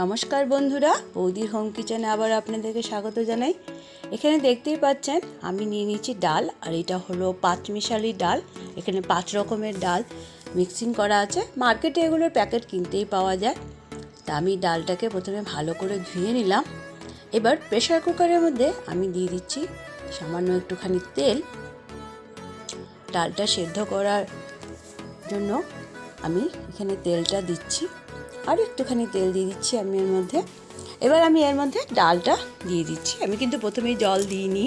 নমস্কার বন্ধুরা, বৌদির হোম কিচেনে আবার আপনাদেরকে স্বাগত জানাই। এখানে দেখতেই পাচ্ছেন, আমি নিয়ে নিয়েছি ডাল, আর এটা হলো পাঁচমিশালি ডাল। এখানে পাঁচ রকমের ডাল মিক্সিং করা আছে। মার্কেটে এগুলোর প্যাকেট কিনতেই পাওয়া যায়। তা আমি ডালটাকে প্রথমে ভালো করে ধুয়ে নিলাম। এবার প্রেশার কুকারের মধ্যে আমি দিয়ে দিচ্ছি সামান্য একটুখানি তেল। ডালটা সেদ্ধ করার জন্য আমি এখানে তেলটা দিচ্ছি। আর একটুখানি তেল দিয়ে দিচ্ছি আমি এর মধ্যে। এবার আমি এর মধ্যে ডালটা দিয়ে দিচ্ছি। আমি কিন্তু প্রথমেই জল দিইনি।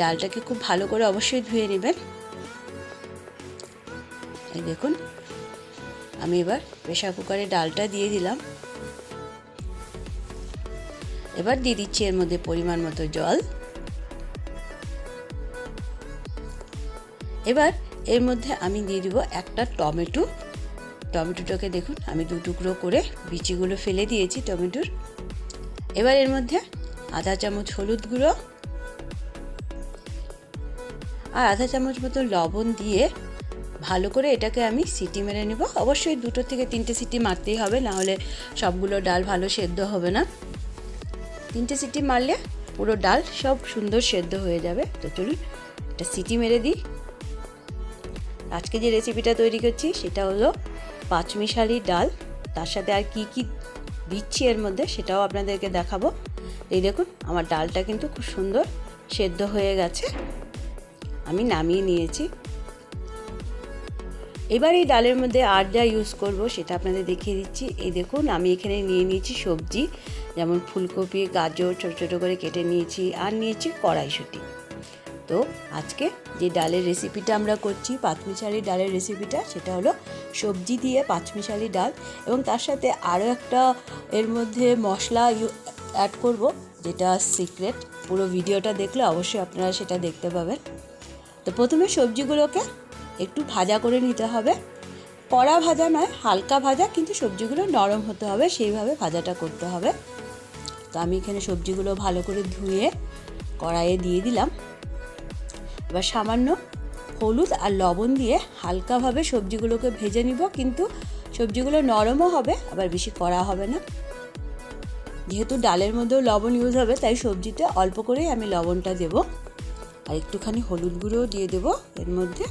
ডালটাকে খুব ভালো করে অবশ্যই ধুয়ে নেবেন। এই দেখুন, আমি এবার প্রেশার কুকারে ডালটা দিয়ে দিলাম। এবার দিয়ে দিচ্ছি এর মধ্যে পরিমাণ মতো জল। এবার এর মধ্যে আমি দিয়ে দিব একটা টমেটো টমেটোটাকে দেখুন, আমি দু টুকরো করে বিচিগুলো ফেলে দিয়েছি টমেটোর। এবার এর মধ্যে আধা চামচ হলুদ গুঁড়ো আর আধা চামচ মতো লবণ দিয়ে ভালো করে এটাকে আমি সিটি মেরে নেব। অবশ্যই দুটো থেকে তিনটে সিটি মারতেই হবে নাহলে সবগুলো ডাল ভালো সেদ্ধ হবে না। তিনটে সিটি মারলে পুরো ডাল সব সুন্দর সেদ্ধ হয়ে যাবে। তো চলুন একটা সিটি মেরে দিই। আজকে যে রেসিপিটা তৈরি করছি, সেটা হলো পাঁচমিশালি ডাল, তার সাথে আর কি কি দিচ্ছি এর মধ্যে সেটাও আপনাদেরকে দেখাবো। এই দেখুন, আমার ডালটা কিন্তু খুব সুন্দর সেদ্ধ হয়ে গেছে। আমি নামিয়ে নিয়েছি। এবার এই ডালের মধ্যে আর যা ইউজ করব সেটা আপনাদের দেখিয়ে দিচ্ছি। এই দেখুন, আমি এখানে নিয়ে নিয়েছি সবজি, যেমন ফুলকপি, গাজর, ছোটো ছোটো করে কেটে নিয়েছি, আর নিয়েছি কড়াইশুঁটি। তো আজকে যে ডালের রেসিপিটা আমরা করছি, পাঁচমিশালি ডালের রেসিপিটা সেটা হলো সবজি দিয়ে পাঁচমিশালি ডাল এবং তার সাথে আরও একটা এর মধ্যে মশলা অ্যাড করব, যেটা সিক্রেট পুরো ভিডিওটা দেখলে অবশ্যই আপনারা সেটা দেখতে পাবেন। তো প্রথমে সবজিগুলোকে একটু ভাজা করে নিতে হবে। কড়া ভাজা নয়, হালকা ভাজা, কিন্তু সবজিগুলো নরম হতে হবে, সেইভাবে ভাজাটা করতে হবে। তো আমি এখানে সবজিগুলো ভালো করে ধুয়ে কড়াইয়ে দিয়ে দিলাম। এবার সামান্য হলুদ আর লবণ দিয়ে হালকাভাবে সবজিগুলোকে ভেজে নিব, কিন্তু সবজিগুলো নরমও হবে, আবার বেশি কড়া হবে না। যেহেতু ডালের মধ্যেও লবণ ইউজ হবে, তাই সবজিতে অল্প করেই আমি লবণটা দেব। আর একটুখানি হলুদ গুঁড়োও দিয়ে দেব এর মধ্যে।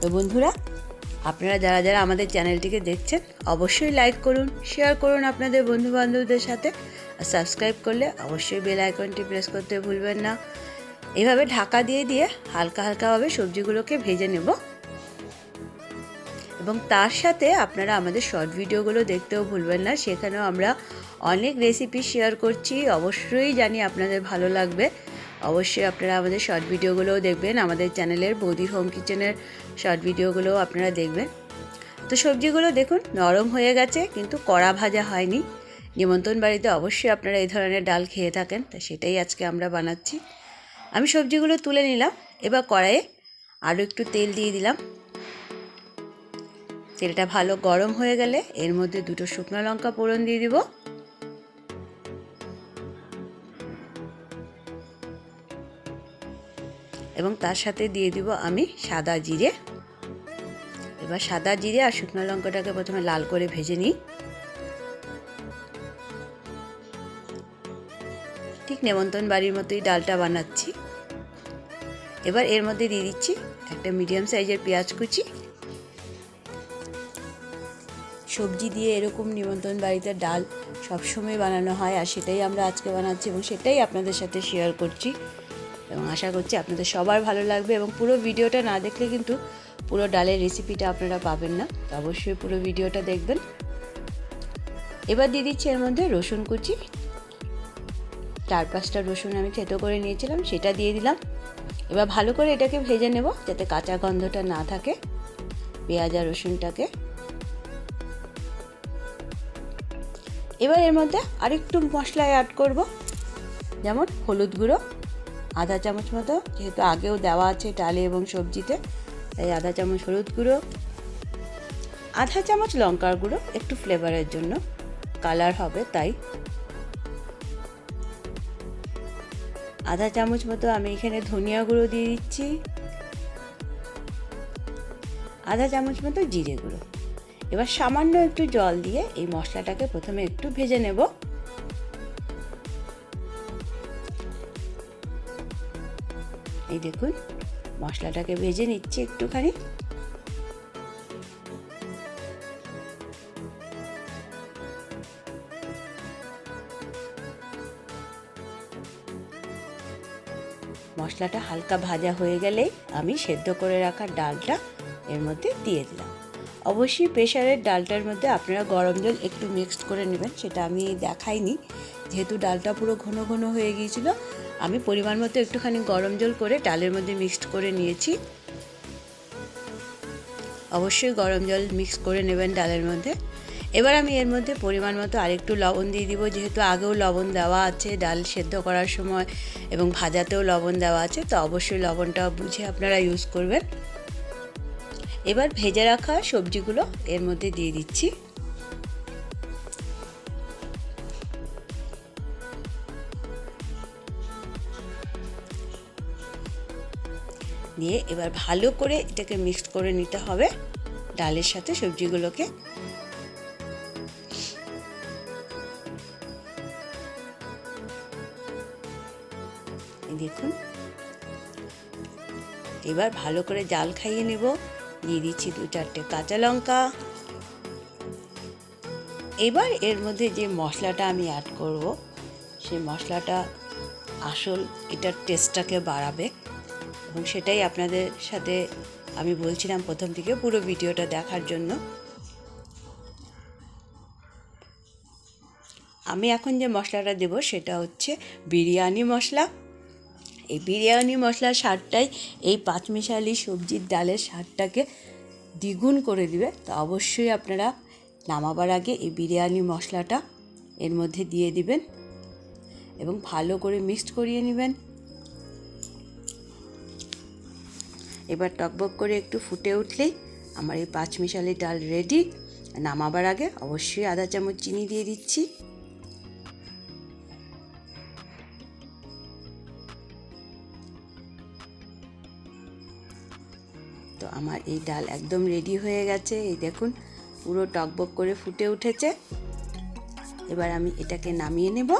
তো বন্ধুরা, আপনারা যারা যারা আমাদের চ্যানেলটিকে দেখছেন, অবশ্যই লাইক করুন শেয়ার করুন আপনাদের বন্ধু বান্ধবদের সাথে। আর সাবস্ক্রাইব করলে অবশ্যই বেল আইকনটি প্রেস করতে ভুলবেন না। এভাবে ঢাকা দিয়ে দিয়ে হালকা হালকাভাবে সবজিগুলোকে ভেজে নেব। এবং তার সাথে আপনারা আমাদের শর্ট ভিডিওগুলো দেখতেও ভুলবেন না, সেখানেও আমরা অনেক রেসিপি শেয়ার করছি। অবশ্যই জানি আপনাদের ভালো লাগবে। অবশ্যই আপনারা আমাদের শর্ট ভিডিওগুলোও দেখবেন, আমাদের চ্যানেলের বৌদির হোম কিচেনের শর্ট ভিডিওগুলোও আপনারা দেখবেন। তো সবজিগুলো দেখুন, নরম হয়ে গেছে, কিন্তু কড়া ভাজা হয়নি। নিমন্ত্রণ বাড়িতে অবশ্যই আপনারা এই ধরনের ডাল খেয়ে থাকেন, তা সেটাই আজকে আমরা বানাচ্ছি। আমি সবজিগুলো তুলে নিলাম, এবার কড়াইয়ে আরও একটু তেল দিয়ে দিলাম। তেলটা ভালো গরম হয়ে গেলে এর মধ্যে দুটো শুকনো লঙ্কা ফোড়ন দিয়ে দিব। এবং তার সাথে দিয়ে দিব আমি সাদা জিরে। এবার সাদা জিরে আর শুকনো লঙ্কাটাকে প্রথমে লাল করে ভেজে নিই। ঠিক নেমন্তন্ন বাড়ির মতোই ডালটা বানাচ্ছি। এবার এর মধ্যে দিয়ে দিচ্ছি একটা মিডিয়াম সাইজের পেঁয়াজ কুচি। সবজি দিয়ে এরকম নিমন্ত্রণ বাড়িতে ডাল সবসময় বানানো হয় আর সেটাই আমরা আজকে বানাচ্ছি এবং সেটাই আপনাদের সাথে শেয়ার করছি। এবং আশা করছি আপনাদের সবার ভালো লাগবে এবং পুরো ভিডিওটা না দেখলে কিন্তু পুরো ডালের রেসিপিটা আপনারা পাবেন না। তো অবশ্যই পুরো ভিডিওটা দেখবেন। এবার দিয়ে দিচ্ছি এর মধ্যে রসুন কুচি। চার পাঁচটা রসুন আমি থেতো করে নিয়েছিলাম, সেটা দিয়ে দিলাম। এবার ভালো করে এটাকে ভেজে নেব, যাতে কাঁচা গন্ধটা না থাকে পেঁয়াজ আর রসুনটাকে। এবার এর মধ্যে আরেকটু মশলা অ্যাড করব, যেমন হলুদ গুঁড়ো, আধা চামচ মতো, যেহেতু আগেও দেওয়া আছে ডালে এবং সবজিতে, তাই আধা চামচ হলুদ গুঁড়ো, আধা চামচ লঙ্কার গুঁড়ো, একটু ফ্লেভারের জন্য। কালার হবে তাই। আধা চামচ মতো আমি এখানে ধনিয়া গুঁড়ো দিয়ে দিচ্ছি। আধা চামচ মতো জিরে গুঁড়ো। এবার সামান্য একটু জল দিয়ে এই মশলাটাকে প্রথমে একটু ভেজে নেব। এই দেখুন, মশলাটাকে ভেজে নিচ্ছি একটুখানি। মশলাটা হালকা ভাজা হয়ে গেলেই আমি সেদ্ধ করে রাখা ডালটা এর মধ্যে দিয়ে দিলাম। অবশ্যই প্রেশারের ডালটার মধ্যে আপনারা গরম জল একটু মিক্সড করে নেবেন, সেটা আমি দেখাইনি। যেহেতু ডালটা পুরো ঘন ঘন হয়ে গিয়েছিল, আমি পরিমাণ মতো একটুখানি গরম জল করে ডালের মধ্যে মিক্সড করে নিয়েছি। অবশ্যই গরম জল মিক্স করে নেবেন ডালের মধ্যে। এবার আমি এর মধ্যে পরিমাণ মতো আরেকটু লবণ দিয়ে দিব, যেহেতু আগেও লবণ দেওয়া আছে, ডাল সেদ্ধ করার সময় এবং ভাজাতেও লবণ দেওয়া আছে, তো অবশ্যই লবণটা বুঝে আপনারা ইউজ করবেন। এবার ভেজে রাখা সবজিগুলো এর মধ্যে দিয়ে দিচ্ছি। দিয়ে এবার ভালো করে এটাকে মিক্সড করে নিতে হবে, ডালের সাথে সবজিগুলোকে। দেখুন। এবার ভালো করে জাল খাইয়ে নেব। দিয়ে দিচ্ছি দু চারটে কাঁচা লঙ্কা। এবার এর মধ্যে যে মশলাটা আমি অ্যাড করব, সেই মশলাটা আসল এটার টেস্টটাকে বাড়াবে। এবং সেটাই আপনাদের সাথে আমি বলছিলাম প্রথম থেকে পুরো ভিডিওটা দেখার জন্য। আমি এখন যে মশলাটা দেব, সেটা হচ্ছে বিরিয়ানি মশলা। এই বিরিয়ানি মশলার স্বাদটাই এই পাঁচমিশালি সবজির ডালের স্বাদটাকে দ্বিগুণ করে দিবে। তো অবশ্যই আপনারা নামাবার আগে এই বিরিয়ানি মশলাটা এর মধ্যে দিয়ে দিবেন এবং ভালো করে মিক্সড করিয়ে নেবেন। এবার টকবক করে একটু ফুটে উঠলেই আমার এই পাঁচমিশালি ডাল রেডি নামাবার আগে অবশ্যই আধা চামচ চিনি দিয়ে দিচ্ছি। আমার এই ডাল একদম রেডি হয়ে গেছে। এই দেখুন, পুরো টকবক করে ফুটে উঠেছে। এবার আমি এটাকে নামিয়ে নেব।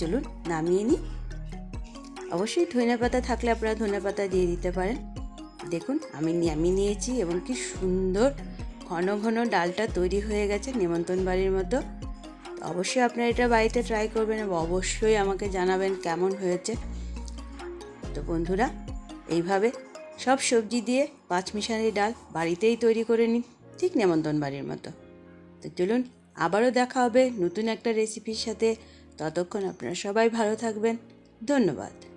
চলুন, নামিয়ে নিই। অবশ্যই ধনে পাতা থাকলে আপনারা ধনে পাতা দিয়ে দিতে পারেন। দেখুন, আমি নামিয়ে নিয়েছি এবং কি সুন্দর ঘন ঘন ডালটা তৈরি হয়ে গেছে নেমন্তন বাড়ির মতো। অবশ্যই আপনারা এটা বাড়িতে ট্রাই করবেন এবং অবশ্যই আমাকে জানাবেন কেমন হয়েছে। তো বন্ধুরা, এইভাবে সব সবজি দিয়ে পাঁচমিশালি ডাল বাড়িতেই তৈরি করে নিন, ঠিক নেমন্তন বাড়ির মতো। তো চলুন, আবারও দেখা হবে নতুন একটা রেসিপির সাথে। ততক্ষণ আপনারা সবাই ভালো থাকবেন। ধন্যবাদ।